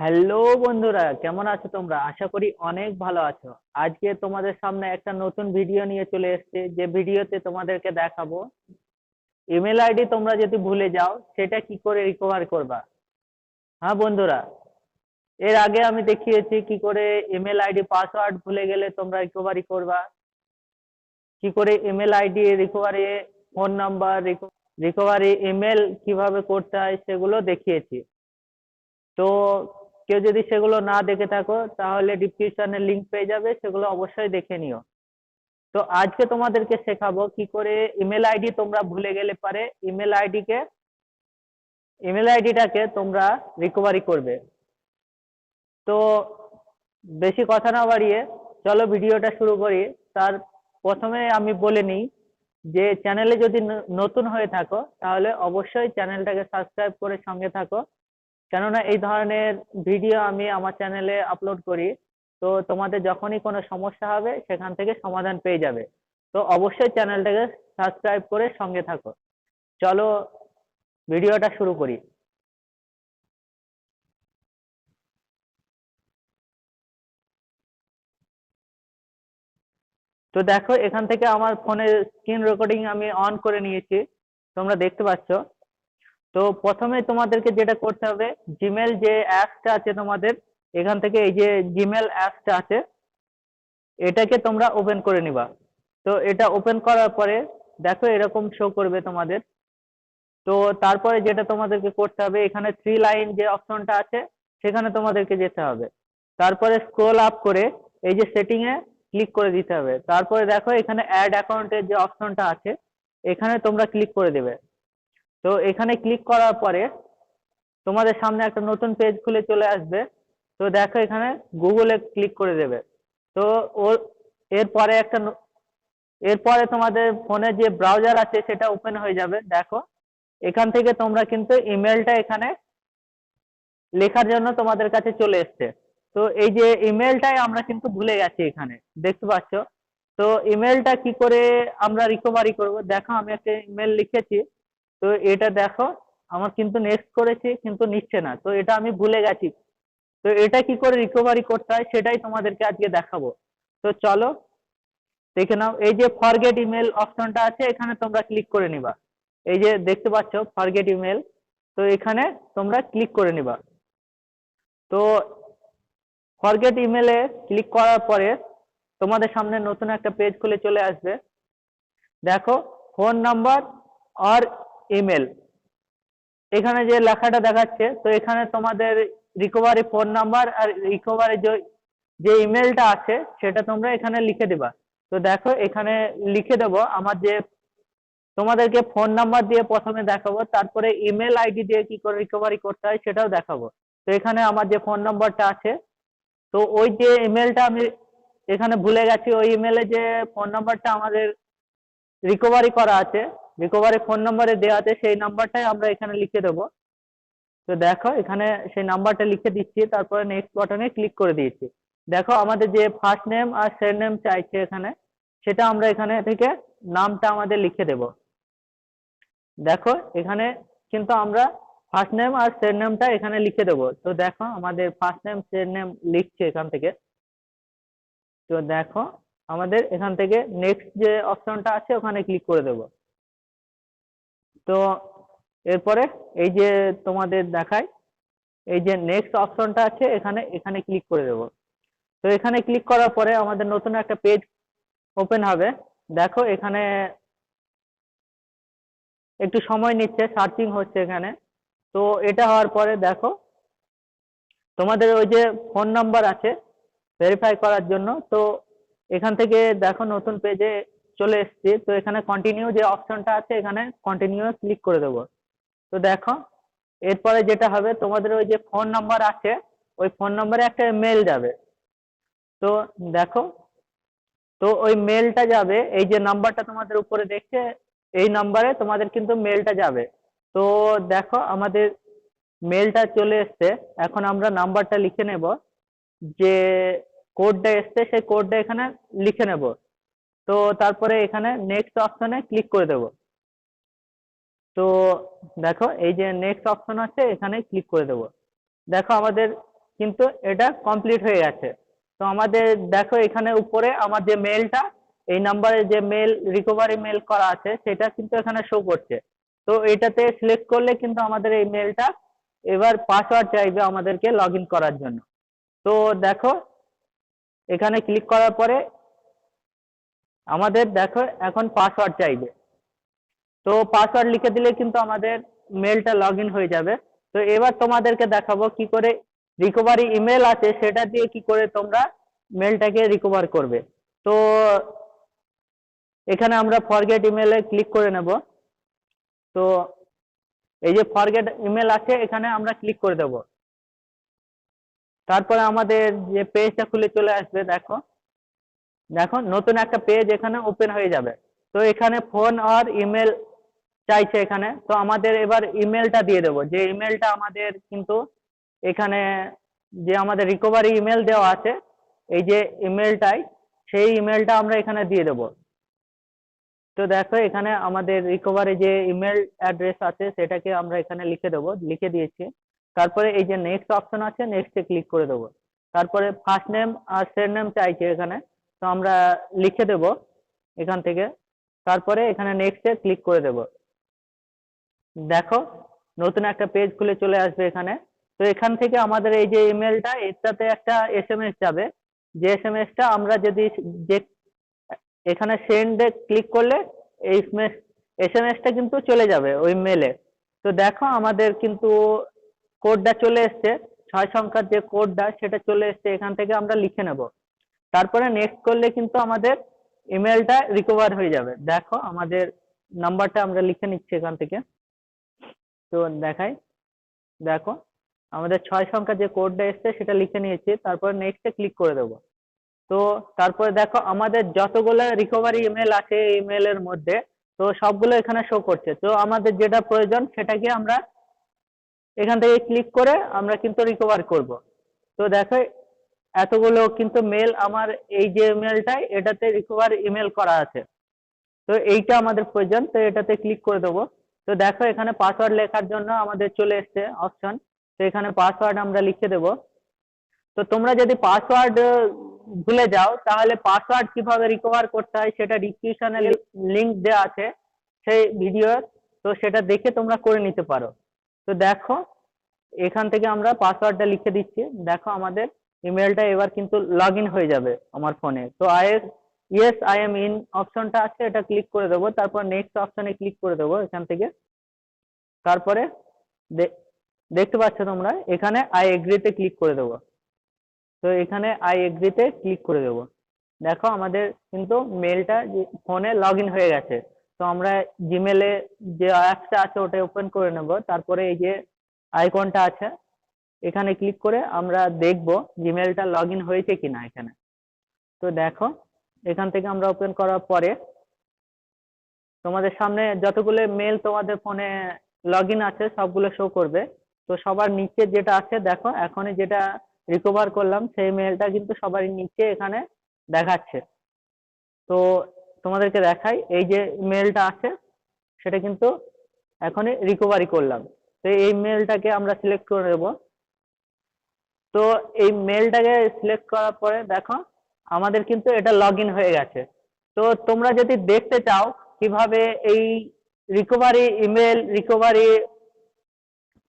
Hello বন্ধুরা, কেমন আছো তোমরা? আশা করি অনেক ভালো আছো। আজকে তোমাদের সামনে একটা নতুন ভিডিও নিয়ে চলে এসেছে। যে ভিডিওতে তোমাদেরকে দেখাবো। ইমেল আইডি তোমরা যদি ভুলে যাও, সেটা কি করে রিকভার করবা? হ্যাঁ বন্ধুরা, এর আগে আমি দেখিয়েছি কি করে ইমেল আইডি পাসওয়ার্ড ভুলে গেলে তোমরা রিকভারি করবা। কি করে email ID recovery phone number recovery email কীভাবে করতে হয় সেগুলো দেখিয়েছি। তো কেউ যদি সেগুলো না দেখে থাকো, তাহলে ডিসক্রিপশনে লিংক পেয়ে যাবে, সেগুলো অবশ্যই দেখে নিও। তো আজকে তোমাদেরকে শেখাবো কি করে ইমেল আইডি তোমরা ভুলে গেলে পারে। ইমেল আইডিকে ইমেল আইডিটাকে তোমরা রিকভারি করবে। তো বেশি কথা না বাড়িয়ে, চলো ভিডিওটা শুরু করি। তার প্রথমে আমি বলে নিই যে চ্যানেলে যদি নতুন হয়ে থাকো, তাহলে অবশ্যই চ্যানেলটাকে সাবস্ক্রাইব করে সঙ্গে থাকো। কেননা এই ধরনের ভিডিও আমি আমার চ্যানেলে আপলোড করি, তো তোমাদের যখনই কোনো সমস্যা হবে সেখান থেকে সমাধান পেয়ে যাবে। তো অবশ্যই চ্যানেলটাকে সাবস্ক্রাইব করে সঙ্গে থাকো। চলো ভিডিওটা শুরু করি। তো দেখো, এখান থেকে আমার ফোনের স্ক্রিন রেকর্ডিং আমি অন করে নিয়েছি। তোমরা দেখতে পাচ্ছ। তো প্রথমে তোমাদেরকে যেটা করতে হবে জিমেল যে অ্যাপসটা আছে তোমাদের, এখান থেকে এই যে জিমেল অ্যাপসটা আছে, এটাকে তোমরা ওপেন করে নিবা। তো এটা ওপেন করার পরে দেখো এরকম শো করবে তোমাদের। তো তারপরে যেটা তোমাদেরকে করতে হবে, এখানে থ্রি লাইন যে অপশনটা আছে, সেখানে তোমাদেরকে যেতে হবে। তারপরে স্ক্রোল আপ করে এই যে সেটিং এ ক্লিক করে দিতে হবে। তারপরে দেখো এখানে অ্যাড অ্যাকাউন্টের যে অপশনটা আছে, এখানে তোমরা ক্লিক করে দেবে। তো এখানে ক্লিক করার পরে তোমাদের সামনে একটা নতুন পেজ খুলে চলে আসবে। তো দেখো এখানে গুগলে ক্লিক করে দেবে। তো ওর এরপরে একটা এরপরে তোমাদের ফোনে যে ব্রাউজার আছে সেটা ওপেন হয়ে যাবে। দেখো, এখান থেকে তোমরা কিন্তু ইমেলটা এখানে লেখার জন্য তোমাদের কাছে চলে এসছে। তো এই যে ইমেলটাই আমরা কিন্তু ভুলে গেছি এখানে, দেখতে পাচ্ছ? তো ইমেলটা কি করে আমরা রিকভারি করব? দেখো আমি একটা ইমেল লিখেছি। তো এটা দেখো, আমার কিন্তু নেক্সট করেছি, কিন্তু নিচ্ছে না। তো এটা আমি ভুলে গেছি। তো এটা কি করে রিকভারি করতে হয়, সেটাই তোমাদেরকে আজকে দেখাবো। তো চলো, দেখে নাও। এই যে ফরগেট ইমেল অপশনটা আছে, এখানে তোমরা ক্লিক করে নিবা। এই যে দেখতে পাচ্ছ ফরগেট ইমেল তো এখানে তোমরা ক্লিক করে নিবা। তো ফরগেট ইমেলে ক্লিক করার পরে তোমাদের সামনে নতুন একটা পেজ খুলে চলে আসবে। দেখো ফোন নাম্বার আর ইমেল এখানে যে লেখাটা দেখাচ্ছে, তো এখানে তোমাদের রিকভারি ফোন নাম্বার আর রিকভারি যে যে ইমেলটা আছে, সেটা তোমরা এখানে লিখে দেবা। তো দেখো, এখানে লিখে দেবো আমার যে, তোমাদেরকে ফোন নাম্বার দিয়ে প্রথমে দেখাবো, তারপরে ইমেল আইডি দিয়ে কি করে রিকভারি করতে হয় সেটাও দেখাবো। তো এখানে আমার যে ফোন নাম্বারটা আছে, তো ওই যে ইমেলটা আমি এখানে ভুলে গেছি, ওই ইমেলে যে ফোন নাম্বারটা আমাদের রিকভারি করা আছে রিকভারি ফোন নাম্বারে দেওয়া আছে, সেই নাম্বারটাই আমরা এখানে লিখে দেবো। তো দেখো, এখানে সেই নাম্বারটা লিখে দিচ্ছি, তারপরে নেক্সট বাটনে ক্লিক করে দিয়েছি। দেখো, আমাদের যে ফার্স্ট নেম আর সের নেম চাইছে এখানে, সেটা আমরা এখানে থেকে নামটা আমাদের লিখে দেব। দেখো, এখানে কিন্তু আমরা ফার্স্ট নেম আর সের নেমটা এখানে লিখে দেবো। তো দেখো, আমাদের ফার্স্ট নেম সের নেম লিখছে এখান থেকে। তো দেখো, আমাদের এখান থেকে নেক্সট যে অপশনটা আছে, ওখানে ক্লিক করে দেব। তো এরপরে এই যে তোমাদের দেখায় এই যে নেক্সট অপশনটা আছে, এখানে এখানে ক্লিক করে দেব। তো এখানে ক্লিক করার পরে আমাদের নতুন একটা পেজ ওপেন হবে। দেখো এখানে একটু সময় নিচ্ছে সার্চিং হচ্ছে এখানে। তো এটা হওয়ার পরে দেখো, তোমাদের ওই যে ফোন নাম্বার আছে ভেরিফাই করার জন্য। তো এখান থেকে দেখো নতুন পেজে চলে এসেছি। তো এখানে কন্টিনিউ যে অপশনটা আছে, এখানে কন্টিনিউ ক্লিক করে দেবো। তো দেখো, এরপরে যেটা হবে, তোমাদের ওই যে ফোন নাম্বার আছে, ওই ফোন নাম্বারে একটা মেল যাবে। তো দেখো, তো ওই মেলটা যাবে, এই যে নাম্বারটা তোমাদের উপরে দেখছে, এই নাম্বারে তোমাদের কিন্তু মেলটা যাবে। তো দেখো, আমাদের মেলটা চলে এসছে। এখন আমরা নাম্বারটা লিখে নেব। যে কোডটা এসছে, সেই কোডটা এখানে লিখে নেব। তো তারপরে এখানে নেক্সট অপশনে ক্লিক করে দেব। তো দেখো, এই যে নেক্সট অপশন আছে, এখানে ক্লিক করে দেব। দেখো আমাদের কিন্তু এটা কমপ্লিট হয়ে গেছে। তো আমাদের দেখো এখানে উপরে আমার যে মেলটা এই নাম্বারে যে মেল রিকভারি মেল করা আছে, সেটা কিন্তু এখানে শো করছে। তো এটাতে সিলেক্ট করলে কিন্তু আমাদের এই মেলটা এবার পাসওয়ার্ড চাইবে আমাদেরকে লগ করার জন্য। তো দেখো, এখানে ক্লিক করার পরে আমাদের দেখো এখন পাসওয়ার্ড চাইবে। তো পাসওয়ার্ড লিখে দিলে কিন্তু আমাদের মেলটা লগ হয়ে যাবে। তো এবার তোমাদেরকে দেখাবো কি করে রিকভারি ইমেল আছে, সেটা দিয়ে কি করে তোমরা মেলটাকে রিকভার করবে। তো এখানে আমরা ফরগেট ইমেলে ক্লিক করে নেব। তো এই যে ফরগেট ইমেল আছে, এখানে আমরা ক্লিক করে দেব। তারপরে আমাদের যে পেজটা খুলে চলে আসবে, দেখো। দেখো নতুন একটা পেজ এখানে ওপেন হয়ে যাবে। তো এখানে ফোন আর ইমেল চাইছে এখানে। তো আমাদের এবার ইমেলটা দিয়ে দেবো। যে ইমেলটা আমাদের কিন্তু এখানে যে আমাদের রিকভারি ইমেল দেওয়া আছে, এই যে ইমেলটাই সেই ইমেলটা আমরা এখানে দিয়ে দেবো। তো দেখো এখানে আমাদের রিকভারি যে ইমেল অ্যাড্রেস আছে, সেটাকে আমরা এখানে লিখে দেবো। লিখে দিয়েছি। তারপরে এই যে নেক্সট অপশন আছে নেক্সটে ক্লিক করে দেবো। তারপরে ফার্স্ট নেম আর সেকেন্ড নেম চাইছে এখানে। তো আমরা লিখে দেব এখান থেকে। তারপরে এখানে নেক্সটে ক্লিক করে দেব। দেখো, নতুন একটা পেজ খুলে চলে আসবে এখানে। তো এখান থেকে আমাদের এই যে ইমেলটা এটাতে একটা এসএমএস যাবে। যে এস এম এসএমএসটা আমরা যদি যে এখানে সেন্ডে ক্লিক করলে, এই এসএমএসটা কিন্তু চলে যাবে ওই মেলে তো দেখো, আমাদের কিন্তু কোডটা চলে এসছে। ছয় সংখ্যার যে কোডটা সেটা চলে এসছে। এখান থেকে আমরা লিখে নেব। তারপরে নেক্সট করলে কিন্তু আমাদের ইমেলটা রিকভার হয়ে যাবে। দেখো আমাদের নাম্বারটা আমরা লিখে নিচ্ছি এখান থেকে। তো দেখাই। দেখো, আমাদের ছয় সংখ্যার যে কোডটা এসছে সেটা লিখে নিয়েছি, তারপরে নেক্সটে ক্লিক করে দেবো। তো তারপরে দেখো, আমাদের যতগুলো রিকভারি ইমেল আছে ইমেলের মধ্যে, তো সবগুলো এখানে শো করছে। তো আমাদের যেটা প্রয়োজন সেটাকে আমরা এখান থেকে ক্লিক করে আমরা কিন্তু রিকভার করব। তো দেখো এতগুলো কিন্তু মেল আমার এই যে মেলটাই এটাতে রিকভার ইমেল করা আছে। তো এইটা আমাদের প্রয়োজন, তো এটাতে ক্লিক করে দেবো। তো দেখো এখানে পাসওয়ার্ড লেখার জন্য আমাদের চলে এসছে অপশন তো এখানে পাসওয়ার্ড আমরা লিখে দেব। তো তোমরা যদি পাসওয়ার্ড ভুলে যাও, তাহলে পাসওয়ার্ড কীভাবে রিকভার করতে হয় সেটা ডিসক্রিপশনে লিঙ্ক দেওয়া আছে সেই ভিডিওর তো সেটা দেখে তোমরা করে নিতে পারো। তো দেখো, এখান থেকে আমরা পাসওয়ার্ডটা লিখে দিচ্ছি। দেখো আমাদের ইমেলটা এবার কিন্তু লগ হয়ে যাবে আমার ফোনে তো iOS I am in অপশনটা আছে, এটা ক্লিক করে দেবো। তারপর নেক্সট অপশনে ক্লিক করে দেবো এখান থেকে। তারপরে দেখতে পাচ্ছ তোমরা, এখানে আই এগ্রিতে ক্লিক করে দেবো। তো এখানে আই এগ্রিতে ক্লিক করে দেবো। দেখো আমাদের কিন্তু মেলটা ফোনে লগ হয়ে গেছে। তো আমরা জিমেলে যে অ্যাপসটা আছে ওটা ওপেন করে নেব। তারপরে এই যে আইকনটা আছে এখানে ক্লিক করে আমরা দেখব জিমেলটা লগ ইন হয়েছে কিনা এখানে। তো দেখো, এখান থেকে আমরা ওপেন করার পরে তোমাদের সামনে যতগুলো মেল তোমাদের ফোনে লগ আছে, সবগুলো শো করবে। তো সবার নিচে যেটা আছে, দেখো, এখনই যেটা রিকভার করলাম, সেই মেলটা কিন্তু সবার নিচে এখানে দেখাচ্ছে। তো তোমাদেরকে দেখাই, এই যে মেলটা আছে, সেটা কিন্তু এখনই রিকভারি করলাম। তো এই মেলটাকে আমরা সিলেক্ট করে নেব। তো এই মেলটাকে সিলেক্ট করার পরে দেখো আমাদের কিন্তু এটা লগ হয়ে গেছে। তো তোমরা যদি দেখতে চাও কীভাবে এই recovery email recovery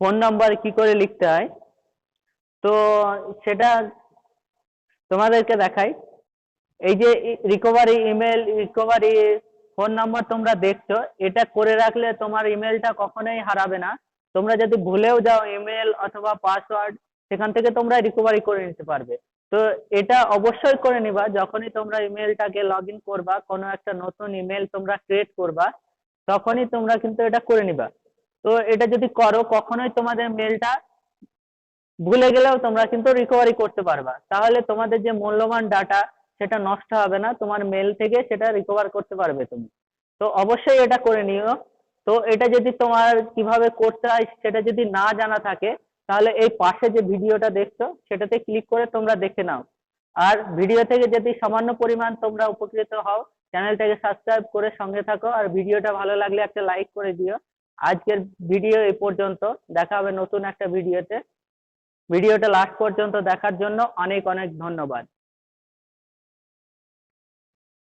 phone number কি করে লিখতে হয়, তো সেটা তোমাদেরকে দেখাই। এই যে recovery email recovery phone number তোমরা দেখছ, এটা করে রাখলে তোমার ইমেলটা কখনোই হারাবে না। তোমরা যদি ভুলেও যাও ইমেল অথবা পাসওয়ার্ড সেখান থেকে তোমরা রিকভারি করে নিতে পারবে। তো এটা অবশ্যই করে নিবা, যখনই তোমরা ইমেলটাকে লগ ইন করবা, কোনো একটা নতুন ইমেল তোমরা ক্রিয়েট করবা, তখনই তোমরা কিন্তু এটা করে নিবা। তো এটা যদি করো, কখনোই তোমাদের মেলটা ভুলে গেলেও তোমরা কিন্তু রিকভারি করতে পারবা। তাহলে তোমাদের যে মূল্যবান ডাটা সেটা নষ্ট হবে না, তোমার মেল থেকে সেটা রিকভার করতে পারবে তুমি। তো অবশ্যই এটা করে নিও। তো এটা যদি তোমার কীভাবে করতে হয়, সেটা যদি না জানা থাকে তাহলে এই পাশে যে ভিডিওটা দেখছ, সেটাতে ক্লিক করে তোমরা দেখে নাও। আর ভিডিও থেকে যদি সামান্য পরিমাণ তোমরা উপকৃত হও চ্যানেলটাকে সাবস্ক্রাইব করে সঙ্গে থাকো, আর ভিডিওটা ভালো লাগলে একটা লাইক করে দিও। আজকের ভিডিও এই পর্যন্ত। দেখা হবে নতুন একটা ভিডিওতে ভিডিওটা লাস্ট পর্যন্ত দেখার জন্য অনেক অনেক ধন্যবাদ।